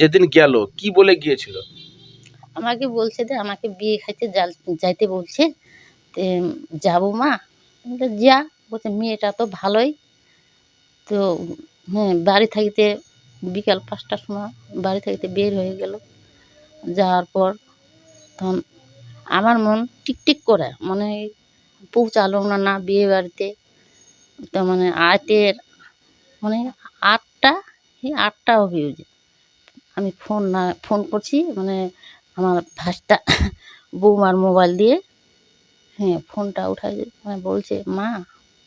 যেদিন গেল, কি বলে গিয়েছিল? আমাকে বলছে যে, আমাকে বিয়ে খাইতে যাইতে বলছে যাব মা? যা। বলছে, মেয়েটা তো ভালোই। তো হ্যাঁ বাড়ি থাকতে বিকাল পাঁচটার সময় বাড়ি থাকিতে বের হয়ে গেল। যাওয়ার পর তখন আমার মন টিকটিক করে মানে পৌঁছালো না না বিয়ে বাড়িতে। তো মানে আটের মানে আটটা এই আটটা হবে ওই আমি ফোন না ফোন করছি মানে আমার ভাসটা বৌমার মোবাইল দিয়ে। হ্যাঁ ফোনটা উঠাই মানে বলছে মা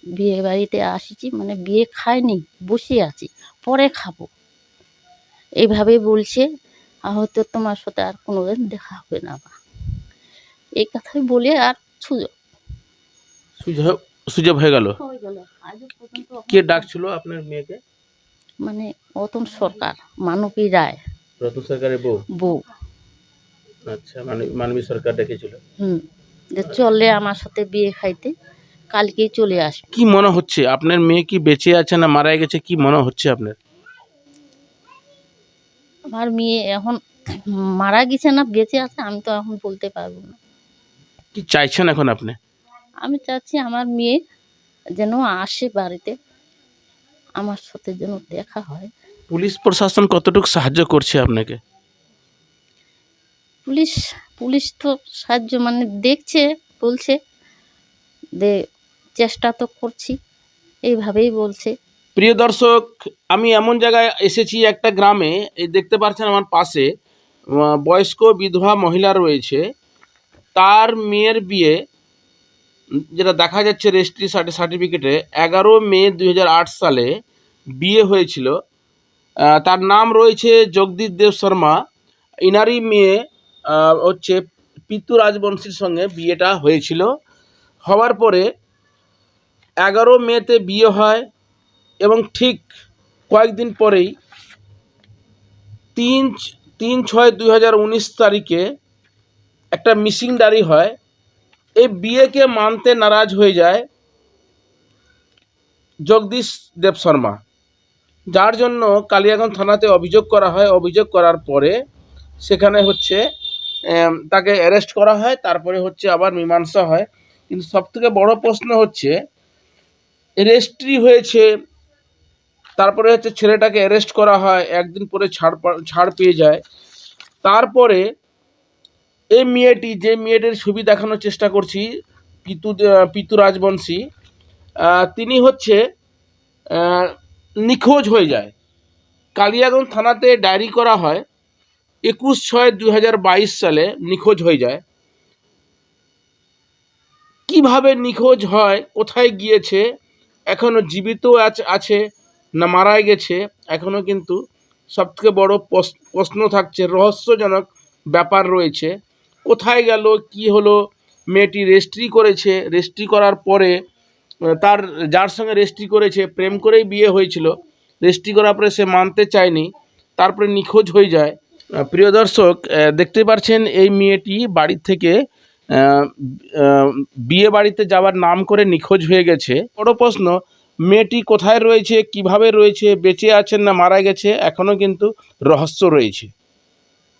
বিয়ে বাড়িতে আসিছি মানে বিয়ে খাইনি বসে আছি পরে খাব। এইভাবেই বলছে আর হয়তো তোমার সাথে আর কোনোদিন দেখা হবে না বা এই কথাই বলে আর সুযোগ। সুযোগ সুযোগ হয়ে গেল? হয়ে কে ডাকছিল আপনার মেয়েকে? মানে অতন সরকার মানবী রায়। রতন সরকারের বউ? বউ। আচ্ছা মানে মানবী সরকার ডেকেছিল? হুম যে চলে আমার সাথে বিয়ে খাইতে কালকেই চলে আসবে। কি মনে হচ্ছে? আপনার মেয়ে কি বেঁচে আছে না মারা গেছে? কি মনে হচ্ছে আপনার? আমার মেয়ে এখন মারা গেছে না বেঁচে আছে আমি তো এখন বলতে পারব না। কি চাইছেন এখন আপনি? আমি চাচ্ছি আমার মেয়ে যেন আসে বাড়িতে। আমার সাথে যেন দেখা হয়। পুলিশ প্রশাসন কতটুকু সাহায্য করছে আপনাকে? পুলিশ পুলিশ তো সাহায্য মানে দেখছে বলছে যে চেষ্টা তো করছি এইভাবেই বলছে। প্রিয় দর্শক আমি এমন জায়গায় এসেছি একটা গ্রামে এই দেখতে পাচ্ছেন আমার পাশে বয়স্ক বিধবা মহিলা রয়েছে। তার মেয়ের বিয়ে যেটা দেখা যাচ্ছে রেজিস্ট্রি সার্টিফিকেটে এগারো মে দু হাজার আট সালে বিয়ে হয়েছিল। তার নাম রয়েছে জগদীপ দেব শর্মা। ইনারই মেয়ে হচ্ছে পিতু রাজবংশীর সঙ্গে বিয়েটা হয়েছিল। হওয়ার পরে এগারো মেতে বিয়ে হয় এবং ঠিক কয়েকদিন পরেই তিন তিন ছয় দুই তারিখে একটা মিসিং ডায়েরি হয়। এই বিয়েকে মানতে নারাজ হয়ে যায় জগদীশ দেব শর্মা। যার জন্য কালিয়াগঞ্জ থানাতে অভিযোগ করা হয়। অভিযোগ করার পরে সেখানে হচ্ছে তাকে অ্যারেস্ট করা হয়। তারপরে হচ্ছে আবার মীমাংসা হয়। কিন্তু সবথেকে বড় প্রশ্ন হচ্ছে রেজিস্ট্রি হয়েছে, তারপরে হচ্ছে ছেলেটাকে অ্যারেস্ট করা হয়। একদিন পরে ছাড় ছাড় পেয়ে যায়। তারপরে এই মেয়েটি, যে মেয়েটির ছবি দেখানোর চেষ্টা করছি, পিতু পিতু রাজবংশী তিনি হচ্ছে নিখোঁজ হয়ে যায়। কালিয়াগঞ্জ থানাতে ডায়েরি করা হয়, একুশ ছয় দুই সালে নিখোঁজ হয়ে যায়। কীভাবে নিখোঁজ হয়, কোথায় গিয়েছে, এখনও জীবিত আছ- না মারাই গেছে, এখনও কিন্তু সবথেকে বড় প্রশ- প্রশ্ন থাকছে, রহস্যজনক ব্যাপার রয়েছে। কোথায় গেল, কি হলো? মেয়েটি রেজিস্ট্রি করেছে, রেজিস্ট্রি করার পরে তার, যার সঙ্গে রেজিস্ট্রি করেছে, প্রেম করেই বিয়ে হয়েছিল। রেজিস্ট্রি করার পরে সে মানতে চায়নি, তারপরে নিখোঁজ হয়ে যায়। প্রিয় দর্শক দেখতে পাচ্ছেন এই মেয়েটি বাড়ি থেকে বিয়ে বাড়িতে যাওয়ার নাম করে নিখোঁজ হয়ে গেছে। বড় প্রশ্ন, মেয়েটি কোথায় রয়েছে, কীভাবে রয়েছে, বেঁচে আছেন না মারা গেছে এখনও কিন্তু রহস্য রয়েছে।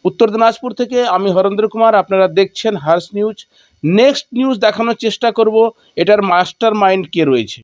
উত্তর দিনাজপুর থেকে আমি হরেন্দ্র কুমার, আপনারা দেখছেন হার্স নিউজ। নেক্সট নিউজ দেখানোর চেষ্টা করব, এটার মাস্টার মাইন্ড কে রয়েছে?